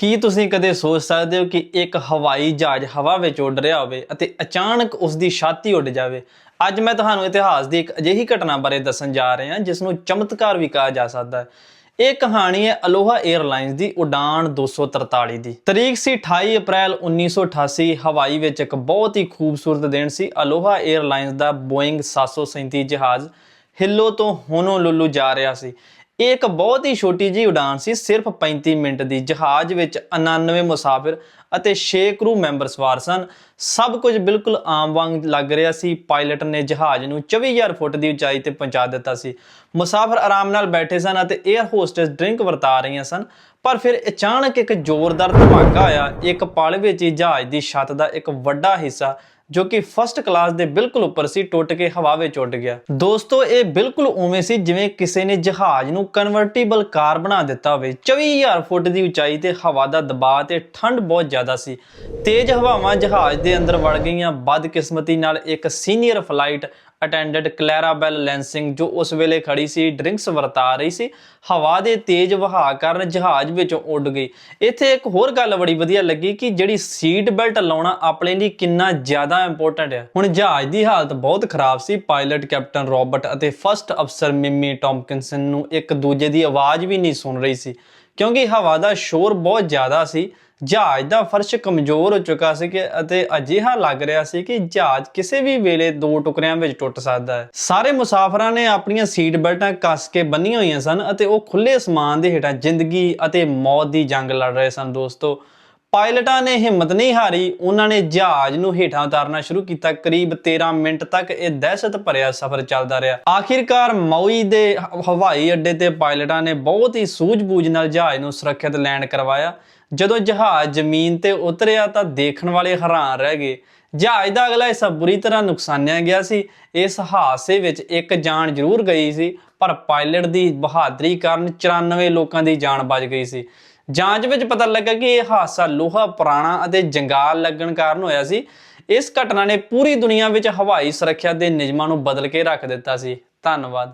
ਕੀ ਤੁਸੀਂ ਕਦੇ ਸੋਚ ਸਕਦੇ ਹੋ ਕਿ ਇੱਕ ਹਵਾਈ ਜਹਾਜ਼ ਹਵਾ ਵਿੱਚ ਉੱਡ ਰਿਹਾ ਹੋਵੇ ਅਤੇ ਅਚਾਨਕ ਉਸ ਦੀ ਛਾਤੀ ਉੱਡ ਜਾਵੇ? ਅੱਜ ਮੈਂ ਤੁਹਾਨੂੰ ਇਤਿਹਾਸ ਦੀ ਇੱਕ ਅਜਿਹੀ ਘਟਨਾ ਬਾਰੇ ਦੱਸਣ ਜਾ ਰਿਹਾ ਹਾਂ ਜਿਸ ਨੂੰ ਚਮਤਕਾਰ ਵੀ ਕਿਹਾ ਜਾ ਸਕਦਾ ਹੈ। ਇਹ ਕਹਾਣੀ ਹੈ ਅਲੋਹਾ 에ਅਰਲਾਈਨਸ ਦੀ ਉਡਾਨ 243 ਦੀ। ਤਰੀਕ ਸੀ 28 ਅਪ੍ਰੈਲ 1988 ਹਵਾਈ ਵਿੱਚ ਇੱਕ ਬਹੁਤ ਹੀ ਖੂਬਸੂਰਤ ਦਿਨ ਸੀ। ਅਲੋਹਾ 에ਅਰਲਾਈਨਸ ਦਾ ਬੋਇੰਗ 737 ਜਹਾਜ਼ ਹਿੱਲੋ ਤੋਂ ਹੋਨੋਲੁਲੂ ਜਾ ਰਿਹਾ ਸੀ। ਇਹ ਇੱਕ ਬਹੁਤ ਹੀ ਛੋਟੀ ਜਿਹੀ ਉਡਾਨ ਸੀ, ਸਿਰਫ 35 ਮਿੰਟ ਦੀ। ਜਹਾਜ਼ ਵਿੱਚ 99 ਮੁਸਾਫਿਰ ਅਤੇ 6 ਕਰੂ ਮੈਂਬਰ ਸਵਾਰ ਸਨ। ਸਭ ਕੁਝ ਬਿਲਕੁਲ ਆਮ ਵਾਂਗ ਲੱਗ ਰਿਹਾ ਸੀ। ਪਾਇਲਟ ਨੇ ਜਹਾਜ਼ ਨੂੰ 24000 ਫੁੱਟ ਦੀ ਉਚਾਈ ਤੇ ਪਹੁੰਚਾ ਦਿੱਤਾ ਸੀ। ਮੁਸਾਫਿਰ ਆਰਾਮ ਨਾਲ ਬੈਠੇ ਸਨ ਅਤੇ 에ਅਰ ਹੋਸਟਸ ਡਰਿੰਕ ਵਰਤਾ ਰਹੀਆਂ ਸਨ। ਪਰ ਫਿਰ ਅਚਾਨਕ ਇੱਕ ਜ਼ੋਰਦਾਰ ਧਮਾਕਾ ਆਇਆ। ਇੱਕ ਪਲ ਵਿੱਚ ਹੀ ਜਹਾਜ਼ ਦੀ ਛੱਤ ਦਾ ਇੱਕ ਵੱਡਾ ਹਿੱਸਾ ਜੋ ਕਿ ਫਸਟ ਕਲਾਸ ਦੇ ਬਿਲਕੁਲ ਉੱਪਰ ਸੀ, ਟੁੱਟ ਕੇ ਹਵਾ ਵਿੱਚ ਉੱਡ ਗਿਆ। ਦੋਸਤੋ, ਇਹ ਬਿਲਕੁਲ ਉਵੇਂ ਸੀ ਜਿਵੇਂ ਕਿਸੇ ਨੇ ਜਹਾਜ਼ ਨੂੰ ਕਨਵਰਟੀਬਲ ਕਾਰ ਬਣਾ ਦਿੱਤਾ ਹੋਵੇ। 24000 ਫੁੱਟ ਦੀ ਉਚਾਈ ਤੇ ਹਵਾ ਦਾ ਦਬਾਅ ਤੇ ਠੰਡ ਬਹੁਤ ਜ਼ਿਆਦਾ ਸੀ। ਤੇਜ਼ ਹਵਾਵਾਂ ਜਹਾਜ਼ ਦੇ ਅੰਦਰ ਵੜ ਗਈਆਂ। ਬਦਕਿਸਮਤੀ ਨਾਲ ਇੱਕ senior flight attendant Clarabelle Lansing ਜੋ ਉਸ ਵੇਲੇ ਖੜੀ ਸੀ ਡਰਿੰਕਸ ਵਰਤਾ ਰਹੀ ਸੀ, ਹਵਾ ਦੇ ਤੇਜ਼ ਵਹਾਅ ਕਾਰਨ ਜਹਾਜ਼ ਵਿੱਚੋਂ ਉੱਡ ਗਈ। ਇੱਥੇ ਇੱਕ ਹੋਰ ਗੱਲ ਬੜੀ ਵਧੀਆ ਲੱਗੀ ਕਿ ਜਿਹੜੀ ਸੀਟ ਬੈਲਟ ਲਾਉਣਾ ਆਪਣੇ ਲਈ ਕਿੰਨਾ ਜ਼ਿਆਦਾ ਇੰਪੋਰਟੈਂਟ ਹੈ ਹੁਣ ਜਹਾਜ਼ ਦੀ ਹਾਲਤ ਬਹੁਤ ਖਰਾਬ ਸੀ ਪਾਇਲਟ ਕੈਪਟਨ ਰੋਬਰਟ ਅਤੇ ਫਸਟ ਅਫਸਰ ਮਿਮੀ ਟੌਮਕਿੰਸਨ ਨੂੰ ਇੱਕ ਦੂਜੇ ਦੀ ਆਵਾਜ਼ ਵੀ ਨਹੀਂ ਸੁਣ ਰਹੀ ਸੀ। ਕਿਉਂਕਿ ਹਵਾ ਦਾ ਸ਼ੋਰ ਬਹੁਤ ਜ਼ਿਆਦਾ ਸੀ, ਜਹਾਜ਼ ਦਾ ਫਰਸ਼ ਕਮਜ਼ੋਰ ਹੋ ਚੁੱਕਾ ਸੀ ਕਿ ਅਤੇ ਅਜਿਹਾ ਲੱਗ ਰਿਹਾ ਸੀ ਕਿ ਜਹਾਜ਼ ਕਿਸੇ ਵੀ ਵੇਲੇ ਦੋ ਟੁਕੜਿਆਂ ਵਿੱਚ ਟੁੱਟ ਸਕਦਾ ਹੈ। ਸਾਰੇ ਮੁਸਾਫਰਾਂ ਨੇ ਆਪਣੀਆਂ ਸੀਟ ਬੈਲਟਾਂ ਕੱਸ ਕੇ ਬੰਨੀਆਂ ਹੋਈਆਂ ਸਨ ਅਤੇ ਉਹ ਖੁੱਲੇ ਅਸਮਾਨ ਦੇ ਹੇਠਾਂ ਜ਼ਿੰਦਗੀ ਅਤੇ ਮੌਤ ਦੀ ਜੰਗ ਲੜ ਰਹੇ ਸਨ। ਦੋਸਤੋ ਪਾਇਲਟਾਂ ਨੇ ਹਿੰਮਤ ਨਹੀਂ ਹਾਰੀ, ਉਹਨਾਂ ਨੇ ਜਹਾਜ਼ ਨੂੰ ਹੇਠਾਂ ਉਤਾਰਨਾ ਸ਼ੁਰੂ ਕੀਤਾ। ਕਰੀਬ 13 ਮਿੰਟ ਤੱਕ ਇਹ ਦਹਿਸ਼ਤ ਭਰਿਆ ਸਫ਼ਰ ਚੱਲਦਾ ਰਿਹਾ। ਆਖਿਰਕਾਰ ਮੌਈ ਦੇ ਹਵਾਈ ਅੱਡੇ ਤੇ ਪਾਇਲਟਾਂ ਨੇ ਬਹੁਤ ਹੀ ਸੂਝ-ਬੂਝ ਨਾਲ ਜਹਾਜ਼ ਨੂੰ ਸੁਰੱਖਿਅਤ ਲੈਂਡ ਕਰਵਾਇਆ। ਜਦੋਂ ਜਹਾਜ਼ ਜ਼ਮੀਨ ਤੇ ਉਤਰਿਆ ਤਾਂ ਦੇਖਣ ਵਾਲੇ ਹੈਰਾਨ ਰਹਿ ਗਏ। ਜਹਾਜ਼ ਦਾ ਅਗਲਾ ਹਿੱਸਾ ਬੁਰੀ ਤਰ੍ਹਾਂ ਨੁਕਸਾਨਿਆ ਗਿਆ ਸੀ। ਇਸ ਹਾਦਸੇ ਵਿੱਚ ਇੱਕ ਜਾਨ ਜ਼ਰੂਰ ਗਈ ਸੀ, ਪਰ ਪਾਇਲਟ ਦੀ ਬਹਾਦਰੀ ਕਾਰਨ 94 ਲੋਕਾਂ ਦੀ ਜਾਨ ਬਚ ਗਈ ਸੀ। ਜਾਂਚ ਵਿੱਚ ਪਤਾ ਲੱਗਾ ਕਿ ਇਹ ਹਾਦਸਾ ਲੋਹਾ, ਪੁਰਾਣਾ ਅਤੇ ਜੰਗਾਲ ਲੱਗਣ ਕਾਰਨ ਹੋਇਆ ਸੀ। ਇਸ ਘਟਨਾ ਨੇ ਪੂਰੀ ਦੁਨੀਆ ਵਿੱਚ ਹਵਾਈ ਸੁਰੱਖਿਆ ਦੇ ਨਿਯਮਾਂ ਨੂੰ ਬਦਲ ਕੇ ਰੱਖ ਦਿੱਤਾ ਸੀ। ਧੰਨਵਾਦ।